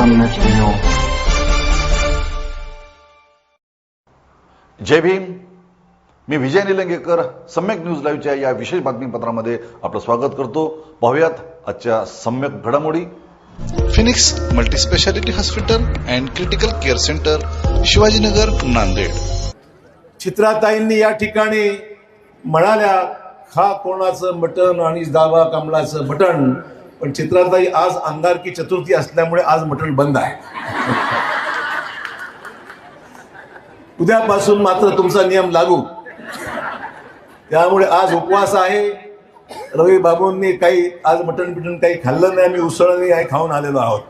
सम्यक न्यूज जय भीम। मी विजय निलंगेकर सम्यक न्यूज लाईव्हच्या या विशेष बातमीपत्रामध्ये आपलं स्वागत करतो. पाहुयात आजच्या सम्यक घडामोडी. Phoenix multispeciality hospital and critical care centre Shivajinagar Nanded. चित्राताईंनी या ठिकाणी म्हणाल्या खा कोणाचं मटण आणि दावा कमळाचं मटण. पण चित्राताई आज अंगारकी चतुर्थी असल्यामुळे आज मटण बंद आहे. उद्यापासून मात्र तुमचा नियम लागू. त्यामुळे आज उपवास आहे. रवी बाबूंनी काही आज मटण बिटण काही खाल्लं नाही आम्ही उसळ नाही आहे खाऊन आलेलो आहोत.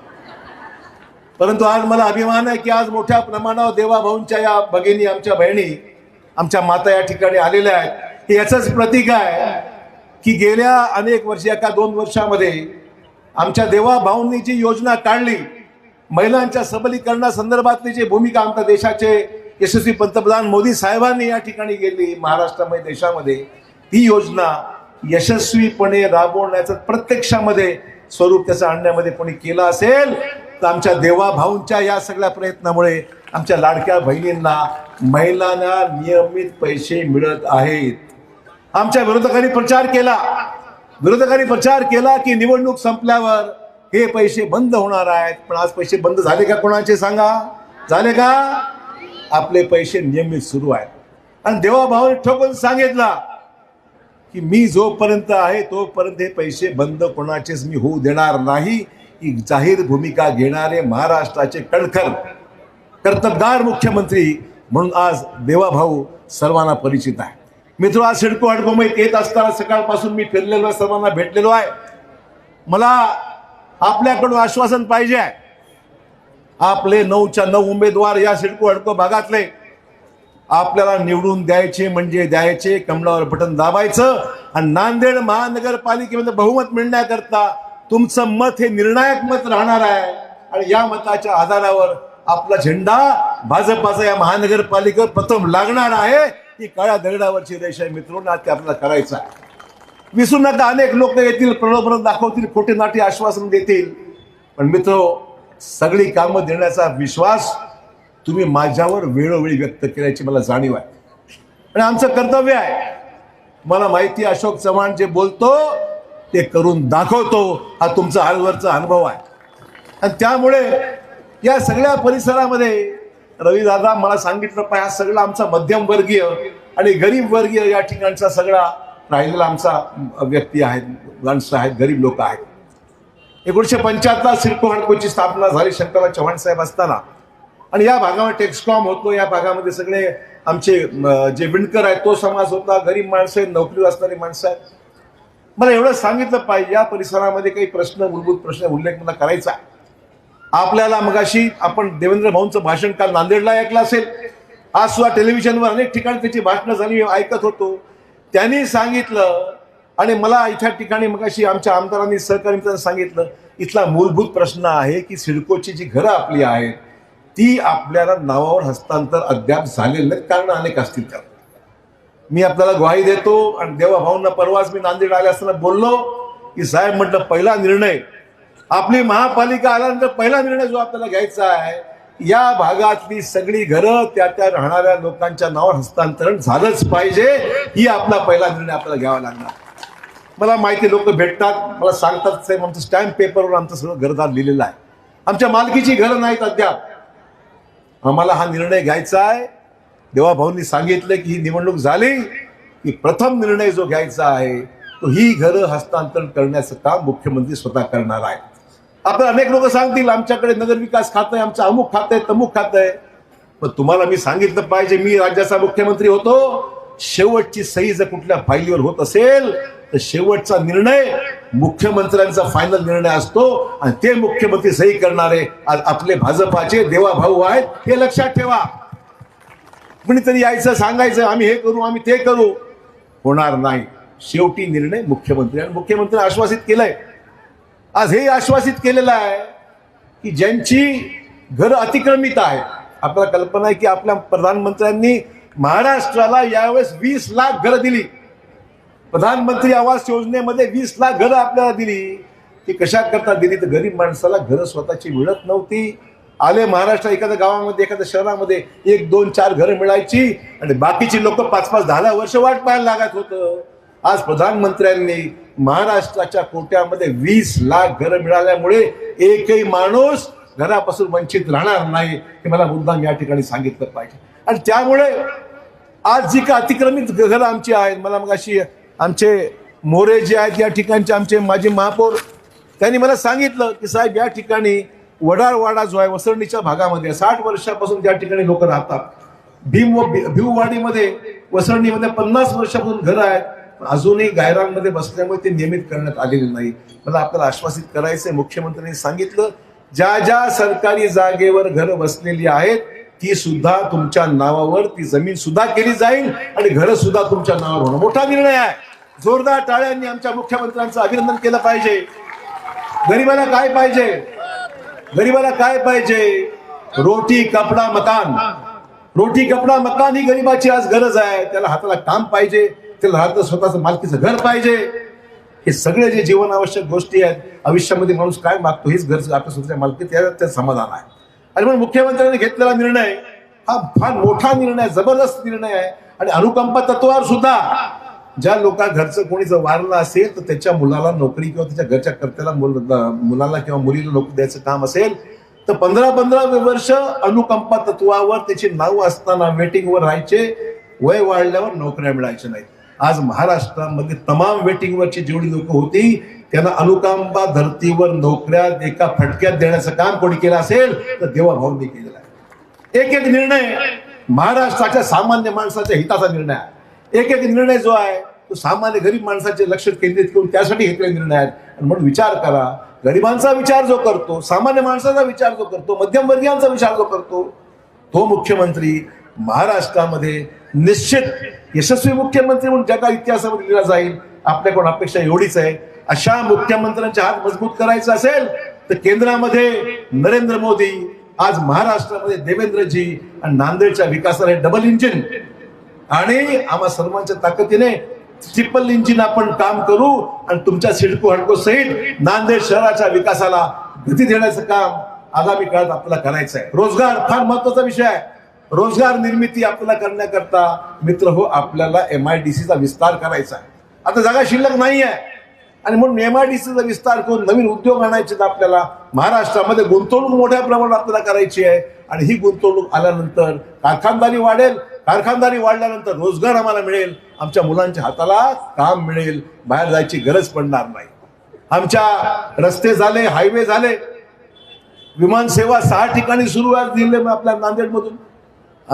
परंतु आज मला अभिमान आहे की आज मोठ्या प्रमाणावर देवाभाऊंच्या या भगिनी आमच्या बहिणी आमच्या माता या ठिकाणी आलेल्या आहेत. हे याचंच प्रतीक आहे की गेल्या अनेक वर्ष एका दोन वर्षामध्ये आमच्या देवाभाऊंनी जी योजना काढली महिलांच्या सबलीकरणासंदर्भातली जी भूमिका आमच्या देशाचे यशस्वी पंतप्रधान मोदी साहेबांनी या ठिकाणी गेली महाराष्ट्रामध्ये देशामध्ये ही योजना यशस्वीपणे राबवण्याचं प्रत्यक्षामध्ये स्वरूप त्याचं आणण्यामध्ये कोणी केलं असेल तर आमच्या देवाभाऊंच्या या सगळ्या प्रयत्नामुळे आमच्या लाडक्या बहिणींना महिलांना नियमित पैसे मिळत आहेत. आमच्या विरोधकांनी प्रचार केला. विरोधकांनी प्रचार केला की निवडणूक संपल्यावर हे पैसे बंद होणार आहेत. पण आज पैसे बंद झाले का कोणाचे सांगा? झाले का? आपले पैसे नियमित सुरू आहेत. आणि देवाभावाने ठोकून सांगितला की मी जोपर्यंत आहे तोपर्यंत हे पैसे बंद कोणाचेच मी होऊ देणार नाही. ही जाहीर भूमिका घेणारे महाराष्ट्राचे कणखर कर्तबगार मुख्यमंत्री म्हणून आज देवाभाऊ सर्वांना परिचित आहे मित्र आज सिडको हडकोमध्ये येत असताना सकाळपासून मी फिरलेलो आहे सर्वांना भेटलेलो आहे. मला आपल्याकडून आश्वासन पाहिजे आहे. आपले नऊच्या नऊ उमेदवार या सिडको हडको भागातले. आपल्याला निवडून द्यायचे म्हणजे द्यायचे कमळावर बटन दाबायचं आणि नांदेड महानगरपालिकेमध्ये बहुमत मिळण्याकरता तुमचं मत हे निर्णायक मत राहणार आहे. आणि या मताच्या आधारावर आपला झेंडा भाजपाचा या महानगरपालिकेवर प्रथम लागणार आहे. ती काळ्या दगडावरची रेषा आहे मित्रांनो आज ते आपल्याला करायचं आहे. विसरू नका अनेक लोक येतील प्रलोभन दाखवतील खोटे नाटी आश्वासन देतील. पण मित्र सगळी कामं देण्याचा विश्वास तुम्ही माझ्यावर वेळोवेळी व्यक्त केल्याची मला जाणीव आहे. आणि आमचं कर्तव्य आहे. मला माहिती अशोक चव्हाण जे बोलतो ते करून दाखवतो. हा तुमचा आजवरचा अनुभव आहे. आणि त्यामुळे या सगळ्या परिसरामध्ये रवीदादा मला सांगितलं पाहिजे हा सगळा आमचा मध्यमवर्गीय आणि गरीब वर्गीय या ठिकाणचा सगळा राहिलेला आमचा व्यक्ती आहेत माणसं आहेत गरीब लोक आहेत. एकोणीसशे पंच्याहत्तर सिडको हडकोची स्थापना झाली शंकरराव चव्हाण साहेब असताना. आणि या भागामध्ये टेक्सकॉम होतो या भागामध्ये सगळे आमचे जे विणकर आहेत तो समाज होता गरीब माणसं आहेत नोकरी असणारी माणसं आहेत. मला एवढं सांगितलं पाहिजे या परिसरामध्ये काही प्रश्न मूलभूत प्रश्न उल्लेख मला करायचा आहे. आपल्याला मगाशी आपण देवेंद्र भाऊंचं भाषण काल नांदेडला ऐकलं असेल. आज सुद्धा टेलिव्हिजनवर अनेक ठिकाणी त्याची भाषणं झाली ऐकत होतो. त्यांनी सांगितलं आणि मला इथ्या ठिकाणी मगाशी आमच्या आमदारांनी सहकारी मित्रांनी सांगितलं इथला मूलभूत प्रश्न आहे की सिडकोची जी घरं आपली आहेत ती आपल्याला नावावर हस्तांतर अद्याप झालेलं नाही कारण अनेक असतील त्यात मी आपल्याला ग्वाही देतो आणि देवा भाऊंना परवाच मी नांदेड आले असताना बोललो की साहेब म्हटलं पहिला निर्णय आपली महापालिका आल्यानंतर पहिला निर्णय जो आपल्याला घ्यायचा आहे या भागातली सगळी घरं त्या त्या राहणाऱ्या लोकांच्या नावावर हस्तांतरण झालंच पाहिजे. ही आपला पहिला निर्णय आपल्याला घ्यावा लागणार. मला माहिती लोक भेटतात मला सांगतात साहेब आमचं स्टॅम्प पेपरवर आमचं सगळं घरदार लिहिलेलं आहे. आमच्या मालकीची घरं नाहीत अद्याप. आम्हाला हा निर्णय घ्यायचा आहे. देवाभाऊंनी सांगितलं की ही निवडणूक झाली की प्रथम निर्णय जो घ्यायचा आहे तो ही घरं हस्तांतरण करण्याचं काम मुख्यमंत्री स्वतः करणार आहे आता अनेक लोक सांगतील आमच्याकडे नगरविकास खातं आहे आमचं अमुक खातं आहे तमुक खातं आहे. पण तुम्हाला मी सांगितलं पाहिजे मी राज्याचा मुख्यमंत्री होतो. शेवटची सही जर कुठल्या फाईलीवर होत असेल तर शेवटचा निर्णय मुख्यमंत्र्यांचा फायनल निर्णय असतो. आणि ते मुख्यमंत्री सही करणारे आज आपले भाजपाचे देवा भाऊ आहेत हे लक्षात ठेवा. कुणीतरी यायचं सांगायचं आम्ही हे करू आम्ही ते करू. होणार नाही. शेवटी निर्णय मुख्यमंत्री आणि मुख्यमंत्री आश्वासित केलंय. आज हे आश्वासित केलेलं आहे की ज्यांची घरं अतिक्रमित आहे आपल्याला कल्पना आहे की आपल्या प्रधानमंत्र्यांनी महाराष्ट्राला यावेळेस वीस लाख घरं दिली. प्रधानमंत्री आवास योजनेमध्ये वीस लाख घरं आपल्याला दिली. ती कशा करता दिली? तर गरीब माणसाला घरं स्वतःची मिळत नव्हती. आले महाराष्ट्र एखाद्या गावामध्ये एखाद्या शहरामध्ये एक दोन चार घरं मिळायची आणि बाकीची लोक पाच पाच दहा वर्ष वाट पाहायला लागत होतं. आज प्रधानमंत्र्यांनी महाराष्ट्राच्या कोट्यामध्ये वीस लाख घरं मिळाल्यामुळे एकही माणूस घरापासून वंचित राहणार नाही हे मला मुद्दाम या ठिकाणी सांगितलं पाहिजे. आणि त्यामुळे आज जी का अतिक्रमित घरं आमची आहेत मला मग अशी आमचे मोरे जे आहेत या ठिकाणचे आमचे माजी महापौर त्यांनी मला सांगितलं की साहेब या ठिकाणी वडारवाडा जो आहे वसरणीच्या भागामध्ये साठ वर्षापासून त्या ठिकाणी लोक राहतात. भीम व भि- भिववाडीमध्ये वसरणीमध्ये पन्नास वर्षापासून घरं आहेत. अजूनही गायरांमध्ये बसल्यामुळे ते नियमित करण्यात आलेले नाही. मला आपल्याला आश्वासित करायचंय मुख्यमंत्र्यांनी सांगितलं ज्या ज्या सरकारी जागेवर घरं बसलेली आहेत ती सुद्धा तुमच्या नावावर ती जमीन सुद्धा केली जाईल आणि घरं सुद्धा तुमच्या नावावर होणं. मोठा निर्णय आहे. जोरदार टाळ्यांनी आमच्या मुख्यमंत्र्यांचं अभिनंदन केलं पाहिजे. गरीबाला काय पाहिजे? गरीबाला काय पाहिजे? रोटी कपडा मकान. रोटी कपडा मकान ही गरीबाची आज गरज आहे. त्याला हाताला काम पाहिजे. त्याला हातात स्वतःचं मालकीचं घर पाहिजे. हे सगळे जे जीवन आवश्यक गोष्टी आहेत आयुष्यामध्ये माणूस काय मागतो हेच घर आपल्या स्वतःच्या मालकी त्या समाधान आहे. आणि म्हणून मुख्यमंत्र्यांनी घेतलेला निर्णय हा फार मोठा निर्णय जबरदस्त निर्णय आहे. आणि अनुकंपा तत्वावर सुद्धा ज्या लोका घरचं कोणी जर वारलं असेल तर त्याच्या मुलाला नोकरी किंवा त्याच्या घरच्या कर्त्याला मुल- मुलाला किंवा मुलीला नोकरी द्यायचं काम असेल तर पंधरा पंधरा वर्ष अनुकंपा तत्वावर त्याची नाव असताना वेटिंगवर राहायचे वय वाढल्यावर नोकऱ्या मिळायच्या नाहीत. आज महाराष्ट्रामध्ये तमाम वेटिंगवरची जेवढी लोक होती त्यांना अनुकंपा धर्तीवर नोकऱ्या एका फटक्यात देण्याचं काम कोणी केलं असेल तर देवाभाऊंनी केलेलं आहे. एक एक निर्णय महाराष्ट्राच्या सामान्य माणसाच्या हिताचा निर्णय आहे. एक एक निर्णय जो आहे तो सामान्य गरीब माणसाचे लक्ष केंद्रित करून त्यासाठी घेतलेले निर्णय आहेत आणि म्हणून विचार करा गरिबांचा विचार जो करतो सामान्य माणसाचा विचार जो करतो मध्यमवर्गीयांचा विचार जो करतो तो मुख्यमंत्री महाराष्ट्रामध्ये निश्चित यशस्वी मुख्यमंत्री म्हणून जगा इतिहासामध्ये दिला जाईल. आपल्याकडून अपेक्षा एवढीच आहे. अशा मुख्यमंत्र्यांचे हात मजबूत करायचे असेल तर केंद्रामध्ये नरेंद्र मोदी आज महाराष्ट्रामध्ये देवेंद्रजी आणि नांदेडच्या विकासाला डबल इंजिन आणि आम्हा सर्वांच्या ताकदीने ट्रिपल इंजिन आपण काम करू आणि तुमच्या सिडको हडको सहित नांदेड शहराच्या विकासाला गती देण्याचं काम आगामी काळात आपल्याला करायचं आहे. रोजगार फार महत्त्वाचा विषय आहे. रोजगार निर्मिती आपल्याला करण्याकरता मित्र हो आपल्याला एम आय डी सीचा विस्तार करायचा आहे. आता जागा शिल्लक नाही आहे आणि म्हणून एम आय डी सीचा विस्तार करून नवीन उद्योग आणायचे तर आपल्याला. महाराष्ट्रामध्ये गुंतवणूक मोठ्या प्रमाणात आपल्याला करायची आहे. आणि ही गुंतवणूक आल्यानंतर कारखानदारी वाढेल. कारखानदारी वाढल्यानंतर रोजगार आम्हाला मिळेल. आमच्या मुलांच्या हाताला काम मिळेल. बाहेर जायची गरज पडणार नाही. आमच्या रस्ते झाले हायवे झाले. विमान सेवा सहा ठिकाणी सुरू आहे दिले आपल्या नांदेडमधून. मधून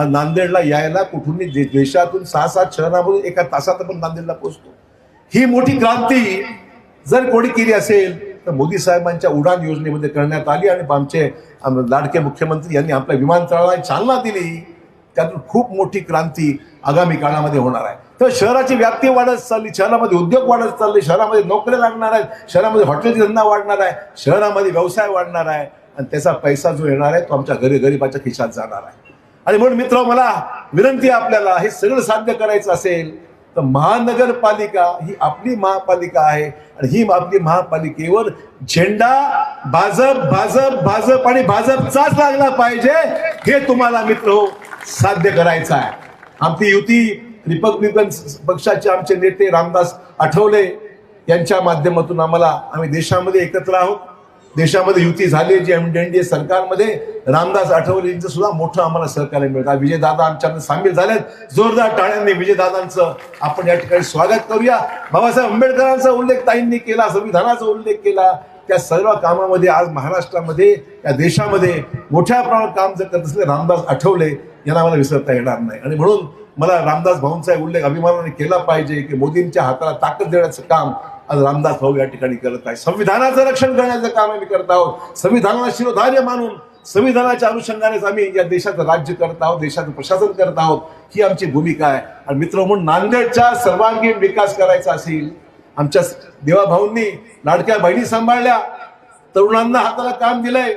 नांदेडला यायला कुठून देशातून सहा सात शहरामधून एका तासात आपण नांदेडला पोहोचतो. ही मोठी क्रांती जर कोणी केली असेल तर मोदी साहेबांच्या उडान योजनेमध्ये करण्यात आली आणि आमचे लाडके मुख्यमंत्री यांनी आपल्या विमानतळाला चालना दिली त्यातून खूप मोठी क्रांती आगामी काळामध्ये होणार आहे. तर शहराची व्याप्ती वाढत चालली शहरामध्ये उद्योग वाढत चालले शहरामध्ये नोकऱ्या लागणार आहेत शहरामध्ये हॉटेलची धंदा वाढणार आहे शहरामध्ये व्यवसाय वाढणार आहे आणि त्याचा पैसा जो येणार आहे तो आमच्या घरी गरिबाच्या खिशात जाणार आहे. आणि म्हणून मित्र मला विनंती आपल्याला हे सगळं साध्य करायचं असेल तर महानगरपालिका ही आपली महापालिका आहे आणि ही आपली महापालिकेवर झेंडा भाजप भाजप भाजप आणि भाजपचाच लागला पाहिजे हे तुम्हाला मित्र हो साध्य करायचं आहे. आमची युती रिपब्लिकन पक्षाचे आमचे नेते रामदास आठवले यांच्या माध्यमातून आम्हाला आम्ही देशामध्ये एकत्र आहोत. देशामध्ये युती झाली जी ए सरकारमध्ये रामदास आठवले यांचं सुद्धा मोठं आम्हाला सहकार्य मिळतं. विजयदादा आमच्यामध्ये सामील झाल्यात जोरदार टाळ्यांनी विजयदादांचं आपण या ठिकाणी स्वागत करूया. बाबासाहेब आंबेडकरांचा उल्लेख ताईंनी केला संविधानाचा उल्लेख केला. त्या सर्व कामामध्ये आज महाराष्ट्रामध्ये या देशामध्ये मोठ्या प्रमाणात काम जर करत असले रामदास आठवले यांना मला विसरता येणार नाही. आणि म्हणून मला रामदास भाऊंचा उल्लेख अभिमानाने केला पाहिजे की मोदींच्या हाताला ताकद देण्याचं काम आज रामदास भाऊ या ठिकाणी करत आहे. संविधानाचं रक्षण करण्याचं काम आम्ही करत आहोत. संविधानाला शिरोधार्य मानून संविधानाच्या अनुषंगानेच आम्ही या देशाचं राज्य करत आहोत देशाचं प्रशासन करत आहोत. ही आमची भूमिका आहे. आणि मित्र म्हणून नांदेडच्या सर्वांगीण विकास करायचा असेल आमच्या देवाभाऊंनी लाडक्या बहिणी सांभाळल्या तरुणांना हाताला काम दिलंय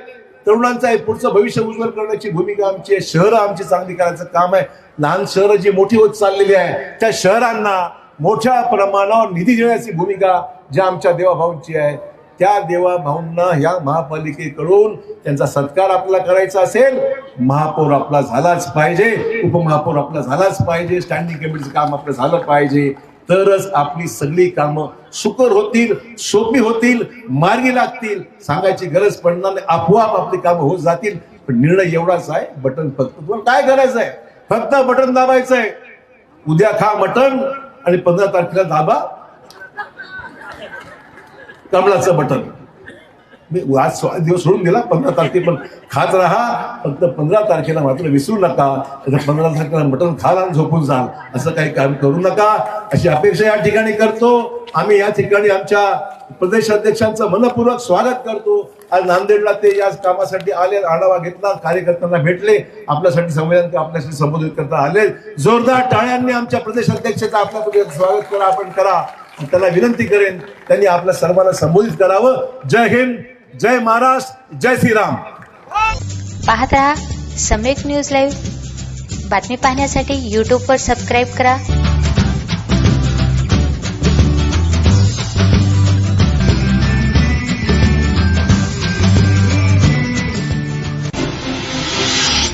तरुणांचं आहे पुढचं भविष्य उज्ज्वल करण्याची भूमिका आमची आहे. शहरं आमची चांगली करायचं काम आहे. लहान शहरं जी मोठी होत चाललेली आहे त्या शहरांना मोठ्या प्रमाणावर निधी देण्याची भूमिका ज्या आमच्या देवाभाऊंची आहे त्या देवाभाऊंना ह्या महापालिकेकडून त्यांचा सत्कार आपला करायचा असेल महापौर आपला झालाच पाहिजे उपमहापौर आपला झालाच पाहिजे स्टँडिंग कमिटीचं काम आपलं झालं पाहिजे. तरच आपली सगळी कामं सुकर होतील सोपी होतील मार्गी लागतील. सांगायची गरज पडणार नाही आपोआप आपली कामं होत जातील. पण निर्णय एवढाच आहे बटन फक्त तुम्हाला काय करायचं आहे? फक्त बटन दाबायचं आहे उद्या खा मटण आणि पंधरा तारखेला दाबा कमळाचं बटन. मी आज सोळा दिवस सोडून गेला पंधरा तारखे पण खात राहा फक्त पंधरा तारखेला मात्र विसरू नका. पंधरा तारखेला मटण खाल आणि झोपून जाल. असं काही काम करू नका. अशी अपेक्षा या ठिकाणी करतो. आम्ही या ठिकाणी आमच्या प्रदेश अध्यक्षांचं मनपूर्वक स्वागत करतो. आज नांदेडला ते या कामासाठी आले आढावा घेतला कार्यकर्त्यांना भेटले. आपल्यासाठी संविधान आपल्यासाठी संबोधित करता आले. जोरदार टाळ्यांनी आमच्या प्रदेश अध्यक्षाचं आपल्या स्वागत करा आपण करा. त्याला विनंती करेन त्यांनी आपल्या सर्वांना संबोधित करावं. जय हिंद. जय महाराष्ट्र जय श्रीराम. पाहत राहा सम्यक न्यूज लाईव्ह बातमी पाहण्यासाठी यूट्यूबवर सबस्क्राईब करा.